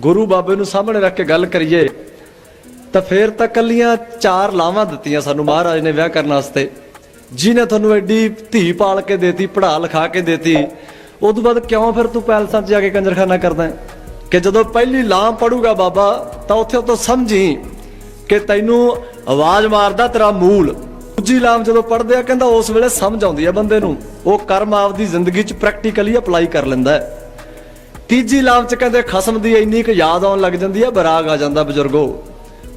ਗੁਰੂ ਬਾਬੇ ਨੂੰ ਸਾਹਮਣੇ ਰੱਖ ਕੇ ਗੱਲ ਕਰੀਏ, ਤਾਂ ਫੇਰ ਤਾਂ ਕੱਲੀਆਂ ਚਾਰ ਲਾਵਾਂ ਦਿੱਤੀਆਂ ਸਾਨੂੰ ਮਹਾਰਾਜ ਨੇ ਵਿਆਹ ਕਰਨ ਵਾਸਤੇ। ਜਿਹਨੇ ਤੁਹਾਨੂੰ ਐਡੀ ਧੀ ਪਾਲ ਕੇ ਦੇਤੀ, ਪੜ੍ਹਾ ਲਿਖਾ ਕੇ ਦੇਤੀ ਉਸ ਤੋਂ ਬਾਅਦ ਕਿਉਂ ਫਿਰ ਤੂੰ ਪੈਲਸਾਂ 'ਚ ਜਾ ਕੇ ਕੰਜਰਖਾਨਾ ਕਰਦਾ ਹੈ? ਕਿ ਜਦੋਂ ਪਹਿਲੀ ਲਾਮ ਪੜੂਗਾ ਬਾਬਾ, ਤਾਂ ਉੱਥੇ ਉਹ ਤੋਂ ਸਮਝੀ ਕਿ ਤੈਨੂੰ ਆਵਾਜ਼ ਮਾਰਦਾ ਤੇਰਾ ਮੂਲ। ਦੂਜੀ ਲਾਮ ਜਦੋਂ ਪੜਦੇ ਆ ਕਹਿੰਦਾ ਉਸ ਵੇਲੇ ਸਮਝ ਆਉਂਦੀ ਆ ਬੰਦੇ ਨੂੰ। ਉਹ ਕਰਮ ਆਪਦੀ ਜ਼ਿੰਦਗੀ 'ਚ ਪ੍ਰੈਕਟੀਕਲੀ ਅਪਲਾਈ ਕਰ ਲੈਂਦਾ ਹੈ। ਤੀਜੀ ਲਾਮ 'ਚ ਕਹਿੰਦੇ ਖਸਮ ਦੀ ਇੰਨੀ ਕੁ ਯਾਦ ਆਉਣ ਲੱਗ ਜਾਂਦੀ ਹੈ, ਬਰਾਗ ਆ ਜਾਂਦਾ ਬਜ਼ੁਰਗੋ।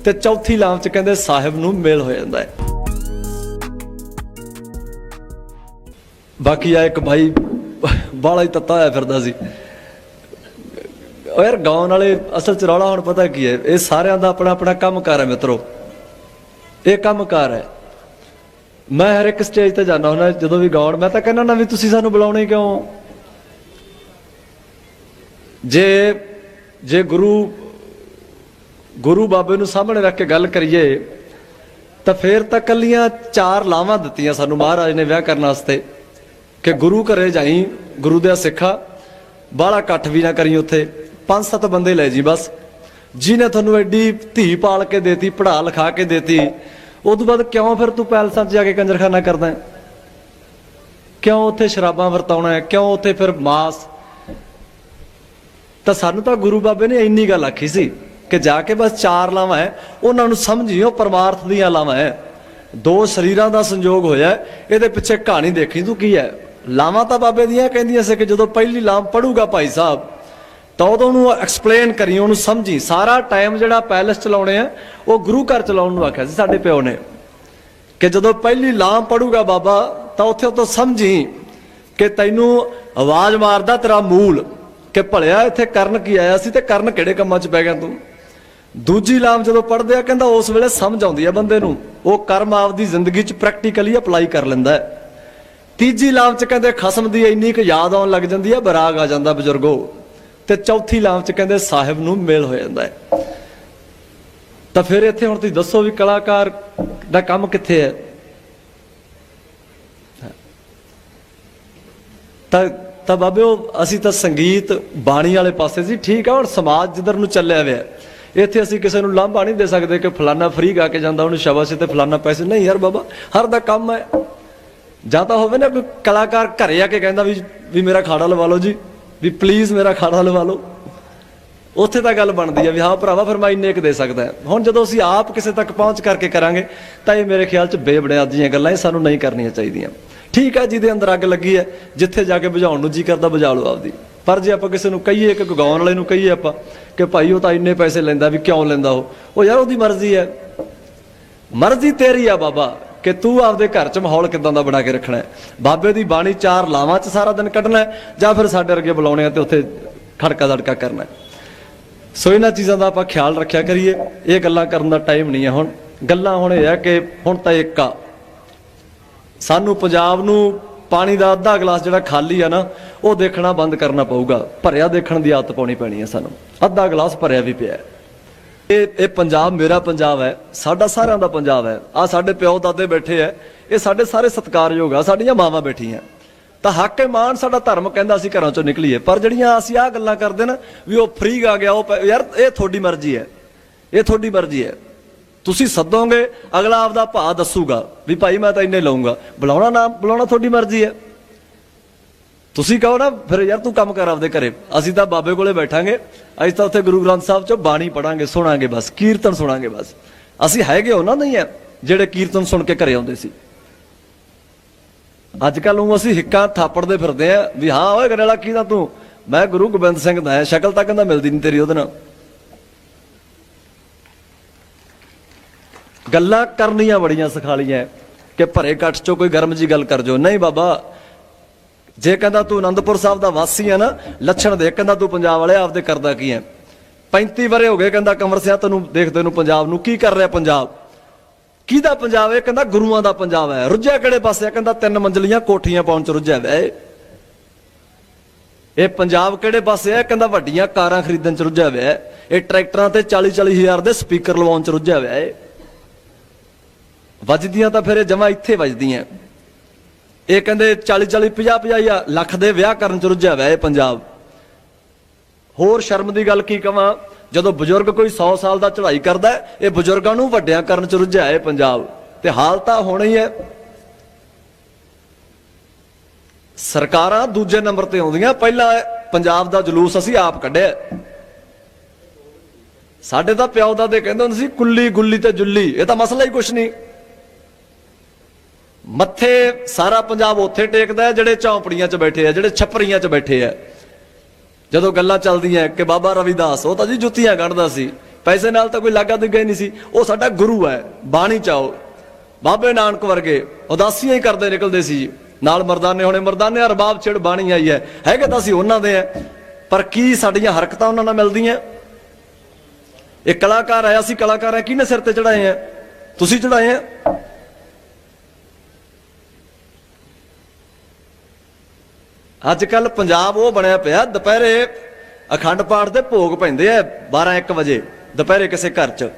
ਤੇ ਚੌਥੀ ਲਾਮ 'ਚ ਕਹਿੰਦੇ ਸਾਹਿਬ ਨੂੰ ਮੇਲ ਹੋ ਜਾਂਦਾ ਹੈ। ਬਾਕੀ ਆ ਇੱਕ ਭਾਈ ਬਾਲਾ ਹੀ ਤੱਤਾ ਹੋਇਆ ਫਿਰਦਾ ਸੀ। ਉਹ ਯਾਰ, ਗਾਉਣ ਵਾਲੇ ਅਸਲ ਚ ਰੌਲਾ ਹੁਣ ਪਤਾ ਕੀ ਹੈ, ਇਹ ਸਾਰਿਆਂ ਦਾ ਆਪਣਾ ਆਪਣਾ ਕੰਮਕਾਰ ਹੈ ਮਿੱਤਰੋ। ਇਹ ਕੰਮਕਾਰ ਹੈ। ਮੈਂ ਹਰ ਇੱਕ ਸਟੇਜ ਤੇ ਜਾਂਦਾ ਹੁੰਦਾ, ਜਦੋਂ ਵੀ ਗਾਉਣ, ਮੈਂ ਤਾਂ ਕਹਿੰਦਾ ਨਾ ਵੀ ਤੁਸੀਂ ਸਾਨੂੰ ਬੁਲਾਉਣੇ ਕਿਉਂ? ਜੇ ਜੇ ਗੁਰੂ ਗੁਰੂ ਬਾਬੇ ਨੂੰ ਸਾਹਮਣੇ ਰੱਖ ਕੇ ਗੱਲ ਕਰੀਏ, ਤਾਂ ਫੇਰ ਤਾਂ ਕੱਲੀਆਂ ਚਾਰ ਲਾਵਾਂ ਦਿੱਤੀਆਂ ਸਾਨੂੰ ਮਹਾਰਾਜ ਨੇ ਵਿਆਹ ਕਰਨ ਵਾਸਤੇ, ਕਿ ਗੁਰੂ ਘਰੇ ਜਾਈ, ਗੁਰੂ ਦੇ ਸਿੱਖਾ, ਬਾਹਲਾ ਇਕੱਠ ਵੀ ਨਾ ਕਰੀ ਉੱਥੇ, ਪੰਜ ਸੱਤ ਬੰਦੇ ਲੈ ਜੀ ਬਸ ਜਿਹਨੇ ਤੁਹਾਨੂੰ ਐਡੀ ਧੀ ਪਾਲ ਕੇ ਦੇਤੀ, ਪੜ੍ਹਾ ਲਿਖਾ ਕੇ ਦੇਤੀ ਉਸ ਤੋਂ ਬਾਅਦ ਕਿਉਂ ਫਿਰ ਤੂੰ ਪੈਲਸਾਂ 'ਚ ਜਾ ਕੇ ਕੰਜਰਖਾਨਾ ਕਰਦਾ ਹੈ? ਕਿਉਂ ਉੱਥੇ ਸ਼ਰਾਬਾਂ ਵਰਤਾਉਣਾ ਹੈ ਕਿਉਂ ਉੱਥੇ ਫਿਰ ਮਾਸ ਤਾਂ ਸਾਨੂੰ ਤਾਂ ਗੁਰੂ ਬਾਬੇ ਨੇ ਇੰਨੀ ਗੱਲ ਆਖੀ ਸੀ ਕਿ ਜਾ ਕੇ ਬਸ ਚਾਰ ਲਾਵਾਂ ਹੈ, ਉਹਨਾਂ ਨੂੰ ਸਮਝਿਓ, ਪਰਮਾਰਥ ਦੀਆਂ ਲਾਵਾਂ ਹੈ। ਦੋ ਸਰੀਰਾਂ ਦਾ ਸੰਯੋਗ ਹੋਇਆ ਇਹਦੇ ਪਿੱਛੇ ਕਹਾਣੀ ਦੇਖੀ, ਤੂੰ ਕੀ ਹੈ? ਲਾਵਾਂ ਤਾਂ ਬਾਬੇ ਦੀਆਂ ਕਹਿੰਦੀਆਂ ਸੀ ਕਿ ਜਦੋਂ ਪਹਿਲੀ ਲਾਮ ਪੜੂਗਾ ਭਾਈ ਸਾਹਿਬ, ਤਾਂ ਉਦੋਂ ਉਹਨੂੰ ਐਕਸਪਲੇਨ ਕਰੀ, ਉਹਨੂੰ ਸਮਝੀ। ਸਾਰਾ ਟਾਈਮ ਜਿਹੜਾ ਪੈਲਸ ਚਲਾਉਣੇ ਆ, ਉਹ ਗੁਰੂ ਘਰ ਚਲਾਉਣ ਨੂੰ ਆਖਿਆ ਸੀ ਸਾਡੇ ਪਿਓ ਨੇ। ਕਿ ਜਦੋਂ ਪਹਿਲੀ ਲਾਮ ਪੜੂਗਾ ਬਾਬਾ, ਤਾਂ ਉੱਥੇ ਉਹ ਤੋਂ ਸਮਝੀ ਕਿ ਤੈਨੂੰ ਆਵਾਜ਼ ਮਾਰਦਾ ਤੇਰਾ ਮੂਲ। ਕਿ ਭਲਿਆ ਇੱਥੇ ਕਰਨ ਕੀ ਆਇਆ ਸੀ ਤੇ ਕਰਨ ਕਿਹੜੇ ਕੰਮਾਂ 'ਚ ਪੈ ਗਿਆ ਤੂੰ? ਦੂਜੀ ਲਾਮ ਜਦੋਂ ਪੜਦੇ ਆ, ਕਹਿੰਦਾ ਉਸ ਵੇਲੇ ਸਮਝ ਆਉਂਦੀ ਹੈ ਬੰਦੇ ਨੂੰ। ਉਹ ਕਰਮ ਆਪਦੀ ਜ਼ਿੰਦਗੀ 'ਚ ਪ੍ਰੈਕਟੀਕਲੀ ਅਪਲਾਈ ਕਰ ਲੈਂਦਾ ਹੈ। ਤੀਜੀ ਲਾਮ 'ਚ ਕਹਿੰਦੇ ਖਸਮ ਦੀ ਇੰਨੀ ਕੁ ਯਾਦ ਆਉਣ ਲੱਗ ਜਾਂਦੀ ਹੈ ਬਰਾਗ ਆ ਜਾਂਦਾ ਬਜ਼ੁਰਗੋ। ਤੇ ਚੌਥੀ ਲਾਮ 'ਚ ਕਹਿੰਦੇ ਸਾਹਿਬ ਨੂੰ ਮੇਲ ਹੋ ਜਾਂਦਾ ਹੈ। ਤਾਂ ਫਿਰ ਇੱਥੇ ਹੁਣ ਤੁਸੀਂ ਦੱਸੋ ਵੀ ਕਲਾਕਾਰ ਦਾ ਕੰਮ ਕਿੱਥੇ ਹੈ? ਤਾਂ ਤਾਂ ਬਾਬਿਓ ਅਸੀਂ ਤਾਂ ਸੰਗੀਤ ਬਾਣੀ ਵਾਲੇ ਪਾਸੇ ਸੀ, ਠੀਕ ਆ, ਹੁਣ ਸਮਾਜ ਜਿੱਧਰ ਨੂੰ ਚੱਲਿਆ ਹੋਇਆ ਇੱਥੇ ਅਸੀਂ ਕਿਸੇ ਨੂੰ ਲਾਂਭਾ ਨਹੀਂ ਦੇ ਸਕਦੇ ਕਿ ਫਲਾਨਾ ਫ੍ਰੀ ਗਾ ਕੇ ਜਾਂਦਾ, ਉਹਨੂੰ ਸ਼ਾਬਾਸ਼ ਤੇ ਫਲਾਨਾ ਪੈਸੇ, ਨਹੀਂ ਯਾਰ ਬਾਬਾ, ਹਰ ਦਾ ਕੰਮ ਹੈ। ਜਾਂ ਤਾਂ ਹੋਵੇ ਨਾ ਕੋਈ ਕਲਾਕਾਰ ਘਰੇ ਆ ਕੇ ਕਹਿੰਦਾ ਵੀ ਵੀ ਮੇਰਾ ਖਾੜਾ ਲਵਾ ਲਓ ਜੀ, ਵੀ ਪਲੀਜ਼ ਮੇਰਾ ਖਾੜਾ ਲਵਾ ਲਓ। ਉੱਥੇ ਤਾਂ ਗੱਲ ਬਣਦੀ ਹੈ ਵੀ ਹਾਂ ਭਰਾਵਾ, ਫਿਰ ਮੈਂ ਇੰਨੇ ਕੁ ਦੇ ਸਕਦਾ। ਹੁਣ ਜਦੋਂ ਅਸੀਂ ਆਪ ਕਿਸੇ ਤੱਕ ਪਹੁੰਚ ਕਰਕੇ ਕਰਾਂਗੇ, ਤਾਂ ਇਹ ਮੇਰੇ ਖਿਆਲ 'ਚ ਬੇਬੁਨਿਆਦ ਦੀਆਂ ਗੱਲਾਂ ਇਹ ਸਾਨੂੰ ਨਹੀਂ ਕਰਨੀਆਂ ਚਾਹੀਦੀਆਂ। ਠੀਕ ਹੈ ਜਿਹਦੇ ਅੰਦਰ ਅੱਗ ਲੱਗੀ ਹੈ ਜਿੱਥੇ ਜਾ ਕੇ ਬੁਝਾਉਣ ਨੂੰ ਜੀ ਕਰਦਾ, ਬੁਝਾ ਲਓ ਆਪਦੀ। ਪਰ ਜੇ ਆਪਾਂ ਕਿਸੇ ਨੂੰ ਕਹੀਏ, ਇੱਕ ਗਾਉਣ ਵਾਲੇ ਨੂੰ ਕਹੀਏ ਆਪਾਂ, ਕਿ ਭਾਈ ਉਹ ਤਾਂ ਇੰਨੇ ਪੈਸੇ ਲੈਂਦਾ ਵੀ ਕਿਉਂ ਲੈਂਦਾ ਉਹ? ਉਹ ਯਾਰ ਉਹਦੀ ਮਰਜ਼ੀ ਹੈ ਮਰਜ਼ੀ ਤੇਰੀ ਆ ਬਾਬਾ, ਕਿ ਤੂੰ ਆਪਦੇ ਘਰ 'ਚ ਮਾਹੌਲ ਕਿਦਾਂ ਦਾ ਬਣਾ ਕੇ ਰੱਖਣਾ ਹੈ? ਬਾਬੇ ਦੀ ਬਾਣੀ ਚਾਰ ਲਾਵਾਂ 'ਚ ਸਾਰਾ ਦਿਨ ਕੱਢਣਾ ਹੈ, ਜਾਂ ਫਿਰ ਸਾਡੇ ਵਰਗੇ ਬੁਲਾਉਣੇ ਆ ਤੇ ਉੱਥੇ ਖੜਕਾ ਦੜਕਾ ਕਰਨਾ ਹੈ? ਸੋ ਇਹਨਾਂ ਚੀਜ਼ਾਂ ਦਾ ਆਪਾਂ ਖਿਆਲ ਰੱਖਿਆ ਕਰੀਏ। ਇਹ ਗੱਲਾਂ ਕਰਨ ਦਾ ਟਾਈਮ ਨਹੀਂ ਹੈ ਹੁਣ। ਗੱਲਾਂ ਹੁਣ ਇਹ ਹੈ ਕਿ ਹੁਣ ਤਾਂ ਇੱਕ ਆ। ਸਾਨੂੰ ਪੰਜਾਬ ਨੂੰ ਪਾਣੀ ਦਾ ਅੱਧਾ ਗਲਾਸ ਜਿਹੜਾ ਖਾਲੀ ਆ ਨਾ, ਉਹ ਦੇਖਣਾ ਬੰਦ ਕਰਨਾ ਪਊਗਾ। ਭਰਿਆ ਦੇਖਣ ਦੀ ਆਦਤ ਪਾਉਣੀ ਪੈਣੀ ਹੈ ਸਾਨੂੰ। ਅੱਧਾ ਗਲਾਸ ਭਰਿਆ ਵੀ ਪਿਆ ਇਹ ਇਹ ਪੰਜਾਬ ਮੇਰਾ ਪੰਜਾਬ ਹੈ। ਸਾਡਾ ਸਾਰਿਆਂ ਦਾ ਪੰਜਾਬ ਹੈ। ਆ ਸਾਡੇ ਪਿਓ ਦਾਦੇ ਬੈਠੇ ਐ ਇਹ ਸਾਡੇ ਸਾਰੇ ਸਤਿਕਾਰਯੋਗ ਆ। ਸਾਡੀਆਂ ਮਾਵਾਂ ਬੈਠੀਆਂ। ਤਾਂ ਹੱਕ ਮਾਨ ਸਾਡਾ ਧਰਮ ਕਹਿੰਦਾ ਅਸੀਂ ਘਰਾਂ ਚੋਂ ਨਿਕਲੀਏ। ਪਰ ਜਿਹੜੀਆਂ ਅਸੀਂ ਆਹ ਗੱਲਾਂ ਕਰਦੇ ਨਾ, ਵੀ ਉਹ ਫ੍ਰੀ ਆ ਗਿਆ, ਉਹ ਪੈ- ਯਾਰ ਇਹ ਤੁਹਾਡੀ ਮਰਜ਼ੀ ਹੈ। ਇਹ ਤੁਹਾਡੀ ਮਰਜ਼ੀ ਹੈ। ਤੁਸੀਂ ਸੱਦੋਗੇ, ਅਗਲਾ ਆਪਦਾ ਭਾਅ ਦੱਸੂਗਾ, ਵੀ ਭਾਈ ਮੈਂ ਤਾਂ ਇੰਨੇ ਲਊਂਗਾ। ਬੁਲਾਉਣਾ ਨਾ, ਬੁਲਾਉਣਾ ਤੁਹਾਡੀ ਮਰਜ਼ੀ ਹੈ। ਤੁਸੀਂ ਕਹੋ ਨਾ, ਫਿਰ ਯਾਰ ਤੂੰ ਕੰਮ ਕਰ ਆਪਦੇ ਘਰੇ। ਅਸੀਂ ਤਾਂ ਬਾਬੇ ਕੋਲੇ ਬੈਠਾਂਗੇ। ਅਸੀਂ ਤਾਂ ਉੱਥੇ ਗੁਰੂ ਗ੍ਰੰਥ ਸਾਹਿਬ ਚੋਂ ਬਾਣੀ ਪੜਾਂਗੇ ਸੁਣਾਂਗੇ ਬਸ, ਕੀਰਤਨ ਸੁਣਾਂਗੇ ਬਸ। ਅਸੀਂ ਹੈਗੇ ਹੋ ਨਾ ਨਹੀਂ ਹੈ ਜਿਹੜੇ ਕੀਰਤਨ ਸੁਣ ਕੇ ਘਰੇ ਆਉਂਦੇ ਸੀ। ਅੱਜ ਕੱਲ ਨੂੰ ਅਸੀਂ ਹਿੱਕਾਂ ਥਾਪੜਦੇ ਫਿਰਦੇ ਆ ਵੀ ਹਾਂ, ਓਏ ਗਰੇਲਾ, ਕੀ ਦਾ ਤੂੰ? ਮੈਂ ਗੁਰੂ ਗੋਬਿੰਦ ਸਿੰਘ ਦਾ ਹਾਂ, ਸ਼ਕਲ ਤਾਂ ਕਹਿੰਦਾ ਮਿਲਦੀ ਨਹੀਂ ਤੇਰੀ ਉਹਦੇ ਨਾਲ। ਗੱਲਾਂ ਕਰਨੀਆਂ ਬੜੀਆਂ ਸਿਖਾਲੀਆਂ ਕਿ ਭਰੇ ਕੱਟ ਚੋਂ ਕੋਈ ਗਰਮ ਜੀ ਗੱਲ ਕਰ ਜੋ ਨਹੀਂ ਬਾਬਾ, ਜੇ ਕਹਿੰਦਾ ਤੂੰ ਅਨੰਦਪੁਰ ਸਾਹਿਬ ਦਾ ਵਾਸੀ ਹੈ ਨਾ, ਲੱਛਣ ਦੇ ਕਹਿੰਦਾ ਤੂੰ ਪੰਜਾਬ ਵਾਲੇ ਆਪਦੇ ਕਰਦਾ ਕੀ ਹੈ 35 ਵਰੇ ਹੋ ਗਏ, ਕਹਿੰਦਾ, ਕਮਰ ਸਿਆ ਤੈਨੂੰ ਦੇਖਦੇ ਨੂੰ ਪੰਜਾਬ ਨੂੰ ਕੀ ਕਰ ਰਿਹਾ ਪੰਜਾਬ? ਕਿਹਦਾ ਪੰਜਾਬ ਹੈ? ਕਹਿੰਦਾ ਗੁਰੂਆਂ ਦਾ ਪੰਜਾਬ ਹੈ। ਰੁੱਝਿਆ ਕਿਹੜੇ ਪਾਸੇ ਕਹਿੰਦਾ ਤਿੰਨ ਮੰਜ਼ਲੀਆਂ ਕੋਠੀਆਂ ਪਾਉਣ ਚ ਰੁੱਝਿਆ ਹੋਇਆ ਇਹ ਪੰਜਾਬ ਕਿਹੜੇ ਪਾਸੇ ਹੈ ਕਹਿੰਦਾ ਵੱਡੀਆਂ ਕਾਰਾਂ ਖਰੀਦਣ ਚ ਰੁੱਝਿਆ ਹੋਇਆ ਇਹ ਟਰੈਕਟਰਾਂ ਤੇ 40 40 ਹਜ਼ਾਰ ਦੇ ਸਪੀਕਰ ਲਵਾਉਣ ਚ ਰੁੱਝਿਆ ਹੋਇਆ ਹੈ ਵੱਜਦੀਆਂ ਤਾਂ ਫਿਰ ਇਹ ਜਮਾ ਇੱਥੇ ਵੱਜਦੀਆਂ। ਇਹ ਕਹਿੰਦੇ 40 40 50 50 ਲੱਖ ਦੇ ਵਿਆਹ ਕਰਨ ਚ ਰੁੱਝਿਆ ਹੋਇਆ ਇਹ ਪੰਜਾਬ। ਹੋਰ ਸ਼ਰਮ ਦੀ ਗੱਲ ਕੀ ਕਵਾਂ? ਜਦੋਂ ਬਜ਼ੁਰਗ ਕੋਈ 100 ਸਾਲ ਦਾ ਚੜ੍ਹਾਈ ਕਰਦਾ ਇਹ ਬਜ਼ੁਰਗਾਂ ਨੂੰ ਵੱਡਿਆਂ ਕਰਨ ਚ ਰੁੱਝਿਆ ਹੈ ਪੰਜਾਬ। ਤੇ ਹਾਲ ਤਾਂ ਹੋਣਾ ਹੀ ਹੈ। ਸਰਕਾਰਾਂ ਦੂਜੇ ਨੰਬਰ ਤੇ ਆਉਂਦੀਆਂ। ਪਹਿਲਾਂ ਪੰਜਾਬ ਦਾ ਜਲੂਸ ਅਸੀਂ ਆਪ ਕੱਢਿਆ। ਸਾਡੇ ਤਾਂ ਪਿਓ ਦਾਦੇ ਕਹਿੰਦੇ ਹੁੰਦੇ ਸੀ, ਕੁੱਲੀ ਗੁੱਲੀ ਤੇ ਜੁੱਲੀ। ਇਹ ਤਾਂ ਮਸਲਾ ਹੀ ਕੁਛ ਨਹੀਂ। ਮੱਥੇ ਸਾਰਾ ਪੰਜਾਬ ਉੱਥੇ ਟੇਕਦਾ ਜਿਹੜੇ ਝੌਂਪੜੀਆਂ 'ਚ ਬੈਠੇ ਆ, ਜਿਹੜੇ ਛੱਪਰੀਆਂ 'ਚ ਬੈਠੇ ਆ। ਜਦੋਂ ਗੱਲਾਂ ਚੱਲਦੀਆਂ ਕਿ ਬਾਬਾ ਰਵਿਦਾਸ, ਉਹ ਤਾਂ ਜੀ ਜੁੱਤੀਆਂ ਕੱਢਦਾ ਸੀ, ਪੈਸੇ ਨਾਲ ਤਾਂ ਕੋਈ ਲਾਗਾ ਦਿੱਗਾ ਹੀ ਨਹੀਂ ਸੀ, ਉਹ ਸਾਡਾ ਗੁਰੂ ਹੈ, ਬਾਣੀ ਚਾਓ ਬਾਬੇ ਨਾਨਕ ਵਰਗੇ ਉਦਾਸੀਆਂ ਹੀ ਕਰਦੇ ਨਿਕਲਦੇ ਸੀ ਜੀ। ਨਾਲ ਮਰਦਾਨੇ ਹੋਣੇ ਮਰਦਾਨੇ ਰਬਾਬ ਛੇੜ ਬਾਣੀ ਆਈ ਹੈ, ਹੈਗੇ ਤਾਂ ਅਸੀਂ ਉਹਨਾਂ ਦੇ ਆ ਪਰ ਕੀ ਸਾਡੀਆਂ ਹਰਕਤਾਂ ਉਹਨਾਂ ਨਾਲ ਮਿਲਦੀਆਂ? ਇਹ ਕਲਾਕਾਰ ਆਇਆ ਸੀ, ਕਲਾਕਾਰ ਹੈ, ਕਿਹਨੇ ਸਿਰ ਤੇ ਚੜਾਏ ਆ ਤੁਸੀਂ ਚੜਾਏ ਆ ਅੱਜ ਕੱਲ ਪੰਜਾਬ ਉਹ ਬਣਿਆ ਪਿਆ ਦੁਪਹਿਰੇ ਅਖੰਡ ਪਾਠ ਦੇ ਭੋਗ ਪੈਂਦੇ ਆ 12 1 ਵਜੇ ਦੁਪਹਿਰੇ ਕਿਸੇ ਘਰ 'ਚ।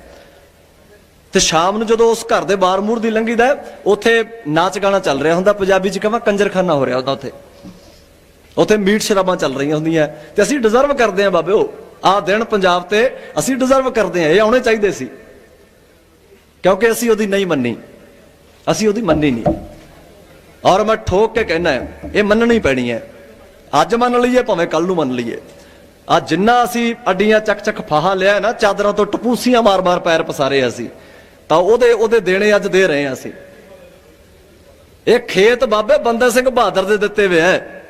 ਤੇ ਸ਼ਾਮ ਨੂੰ ਜਦੋਂ ਉਸ ਘਰ ਦੇ ਬਾਰ ਮੂਰ ਦੀ ਲੰਘੀਦਾ ਹੈ, ਉੱਥੇ ਨਾਚ ਗਾਣਾ ਚੱਲ ਰਿਹਾ ਹੁੰਦਾ ਪੰਜਾਬੀ 'ਚ ਕਹਾਂ ਕੰਜਰਖਾਨਾ ਹੋ ਰਿਹਾ ਹੁੰਦਾ ਉੱਥੇ। ਉੱਥੇ ਮੀਟ ਸ਼ਰਾਬਾਂ ਚੱਲ ਰਹੀਆਂ ਹੁੰਦੀਆਂ ਤੇ ਅਸੀਂ ਡਿਜ਼ਰਵ ਕਰਦੇ ਆ ਬਾਬਿਓ। ਆਹ ਦਿਨ ਪੰਜਾਬ ਤੇ ਅਸੀਂ ਡਿਜ਼ਰਵ ਕਰਦੇ ਆ ਇਹ ਆਉਣੇ ਚਾਹੀਦੇ ਸੀ। ਕਿਉਂਕਿ ਅਸੀਂ ਉਹਦੀ ਨਹੀਂ ਮੰਨੀ। ਅਸੀਂ ਉਹਦੀ ਮੰਨੀ ਨਹੀਂ। ਔਰ ਮੈਂ ਠੋਕ ਕੇ ਕਹਿਣਾ ਇਹ ਮੰਨਣੀ ਪੈਣੀ ਹੈ ਅੱਜ ਮੰਨ ਲਈਏ, ਭਾਵੇਂ ਕੱਲ ਨੂੰ ਮੰਨ ਲਈਏ। ਆ ਜਿੰਨਾ ਅਸੀਂ ਅੱਡੀਆਂ ਚੱਕ ਚੱਕ ਫਾਹਾ ਲਿਆ ਨਾ, ਚਾਦਰਾਂ ਤੋਂ ਟਪੂਸੀਆਂ ਮਾਰ-ਮਾਰ ਪੈਰ ਪਸਾਰੇ ਅਸੀਂ, ਤਾਂ ਉਹਦੇ ਉਹਦੇ ਦੇਣੇ ਅੱਜ ਦੇ ਰਹੇ ਹਾਂ ਅਸੀਂ। ਇਹ ਖੇਤ ਬਾਬੇ ਬੰਦਾ ਸਿੰਘ ਬਹਾਦਰ ਦੇ ਦਿੱਤੇ ਹੋਏ ਹੈ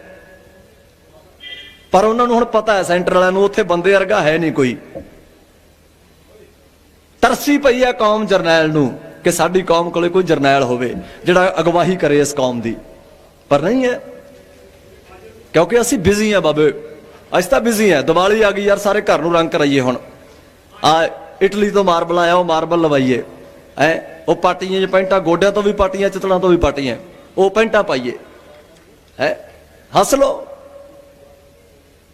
ਪਰ ਉਹਨਾਂ ਨੂੰ ਹੁਣ ਪਤਾ ਹੈ, ਸੈਂਟਰ ਵਾਲਿਆਂ ਨੂੰ ਉੱਥੇ ਬੰਦੇ ਵਰਗਾ ਹੈ ਨਹੀਂ ਕੋਈ। ਤਰਸੀ ਪਈ ਹੈ ਕੌਮ ਜਰਨੈਲ ਨੂੰ ਕਿ ਸਾਡੀ ਕੌਮ ਕੋਲੇ ਕੋਈ ਜਰਨੈਲ ਹੋਵੇ, ਜਿਹੜਾ ਅਗਵਾਹੀ ਕਰੇ ਇਸ ਕੌਮ ਦੀ। ਪਰ ਨਹੀਂ ਹੈ। ਕਿਉਂਕਿ ਅਸੀਂ ਬਿਜ਼ੀ ਆ ਬਾਬੇ। ਅਸੀਂ ਤਾਂ ਬਿਜ਼ੀ ਆ ਦੀਵਾਲੀ ਆ ਗਈ ਯਾਰ, ਸਾਰੇ ਘਰ ਨੂੰ ਰੰਗ ਕਰਾਈਏ ਹੁਣ। ਆ ਇਟਲੀ ਤੋਂ ਮਾਰਬਲ ਆਇਆ, ਉਹ ਮਾਰਬਲ ਲਵਾਈਏ। ਐ ਉਹ ਪਾਟੀਆਂ ਚ ਪੈਂਟਾਂ, ਗੋਡਿਆਂ ਤੋਂ ਵੀ ਪਾਟੀਆਂ ਚਿਤੜਾਂ ਤੋਂ ਵੀ ਪਾਟੀਆਂ ਉਹ ਪੈਂਟਾਂ ਪਾਈਏ। ਹੈ? ਹੱਸ ਲੋ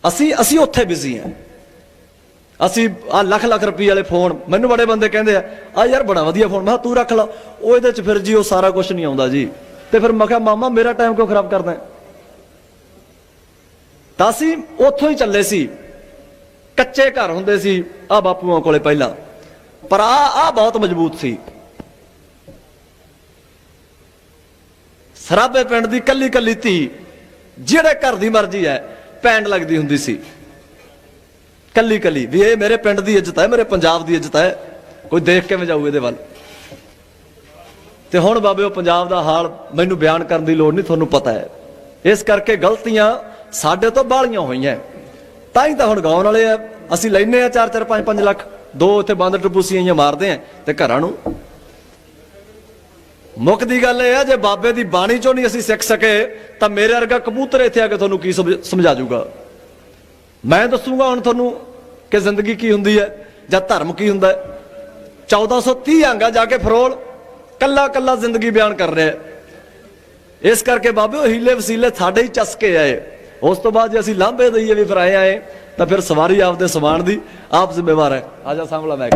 ਅਸੀਂ ਅਸੀਂ ਉੱਥੇ ਬਿਜ਼ੀ ਆ ਅਸੀਂ ਆ ਲੱਖ ਲੱਖ ਰੁਪਏ ਵਾਲੇ ਫੋਨ ਮੈਨੂੰ ਬੜੇ ਬੰਦੇ ਕਹਿੰਦੇ ਆ ਆ ਯਾਰ ਬੜਾ ਵਧੀਆ ਫੋਨ ਮੈਂ ਕਿਹਾ, ਤੂੰ ਰੱਖ ਲਾ। ਉਹ ਇਹਦੇ ਚ ਫਿਰ ਜੀ ਉਹ ਸਾਰਾ ਕੁਝ ਨਹੀਂ ਆਉਂਦਾ ਜੀ। ਤੇ ਫਿਰ ਮੈਂ ਕਿਹਾ, ਮਾਮਾ, ਮੇਰਾ ਟਾਈਮ ਕਿਉਂ ਖਰਾਬ ਕਰਦਾ ਹੈ? ਤਾਂ ਅਸੀਂ ਉੱਥੋਂ ਹੀ ਚੱਲੇ ਸੀ। ਕੱਚੇ ਘਰ ਹੁੰਦੇ ਸੀ ਆ ਬਾਪੂਆਂ ਕੋਲੇ ਪਹਿਲਾਂ। ਪਰ ਆ ਆ ਬਹੁਤ ਮਜ਼ਬੂਤ ਸੀ। ਸਰਾਬੇ ਪਿੰਡ ਦੀ ਕੱਲੀ ਕੱਲੀ ਧੀ, ਜਿਹੜੇ ਘਰ ਦੀ ਮਰਜ਼ੀ ਹੈ, ਪੈਂਡ ਲੱਗਦੀ ਹੁੰਦੀ ਸੀ। ਕੱਲੀ ਕੱਲੀ ਵੀ ਇਹ ਮੇਰੇ ਪਿੰਡ ਦੀ ਇੱਜ਼ਤ ਹੈ, ਮੇਰੇ ਪੰਜਾਬ ਦੀ ਇੱਜ਼ਤ ਹੈ। ਕੋਈ ਦੇਖ ਕਿਵੇਂ ਜਾਊ ਇਹਦੇ ਵੱਲ। ਤੇ ਹੁਣ ਬਾਬੇ, ਉਹ ਪੰਜਾਬ ਦਾ ਹਾਲ ਮੈਨੂੰ ਬਿਆਨ ਕਰਨ ਦੀ ਲੋੜ ਨਹੀਂ, ਤੁਹਾਨੂੰ ਪਤਾ ਹੈ। ਇਸ ਕਰਕੇ ਗਲਤੀਆਂ ਸਾਡੇ ਤੋਂ ਬਾਲੀਆਂ ਹੋਈਆਂ। ਤਾਂ ਹੀ ਤਾਂ ਹੁਣ ਗਾਉਣ ਵਾਲੇ ਆ। ਅਸੀਂ ਲੈਨੇ ਆ 4 4 5 5 ਲੱਖ। ਦੋ ਉੱਥੇ ਬੰਦ ਟਪੂਸੀਆਂ ਜਿਹੀਆਂ ਮਾਰਦੇ ਆ ਤੇ ਘਰਾਂ ਨੂੰ। ਮੁੱਖ ਦੀ ਗੱਲ ਇਹ ਆ, ਜੇ ਬਾਬੇ ਦੀ ਬਾਣੀ ਚੋਂ ਨਹੀਂ ਅਸੀਂ ਸਿੱਖ ਸਕੇ, ਤਾਂ ਮੇਰੇ ਵਰਗਾ ਕਬੂਤਰ ਇੱਥੇ ਆ ਕੇ ਤੁਹਾਨੂੰ ਕੀ ਸਮਝਾ ਜੂਗਾ? ਮੈਂ ਦੱਸੂਗਾ ਹੁਣ ਤੁਹਾਨੂੰ ਕਿ ਜ਼ਿੰਦਗੀ ਕੀ ਹੁੰਦੀ ਹੈ, ਜਾਂ ਧਰਮ ਕੀ ਹੁੰਦਾ ਹੈ। 1430 ਅੰਗਾ ਜਾ ਕੇ ਫਰੋਲ ਕੱਲਾ ਕੱਲਾ ਜ਼ਿੰਦਗੀ ਬਿਆਨ ਕਰ ਰਿਹਾ ਇਸ ਕਰਕੇ ਬਾਬੇ ਉਹ ਹੀਲੇ ਵਸੀਲੇ ਸਾਡੇ ਹੀ ਚਸਕੇ ਆਏ। ਉਸ ਤੋਂ ਬਾਅਦ ਜੇ ਅਸੀਂ ਲਾਂਭੇ ਦਈਏ ਵੀ ਫਿਰ ਆਏ ਆਏ, ਤਾਂ ਫਿਰ ਸਵਾਰੀ ਆਪਦੇ ਸਮਾਨ ਦੀ ਆਪ ਜ਼ਿੰਮੇਵਾਰ ਹੈ। ਆਜਾ ਸਾਹਮਣਾ ਮੈਂ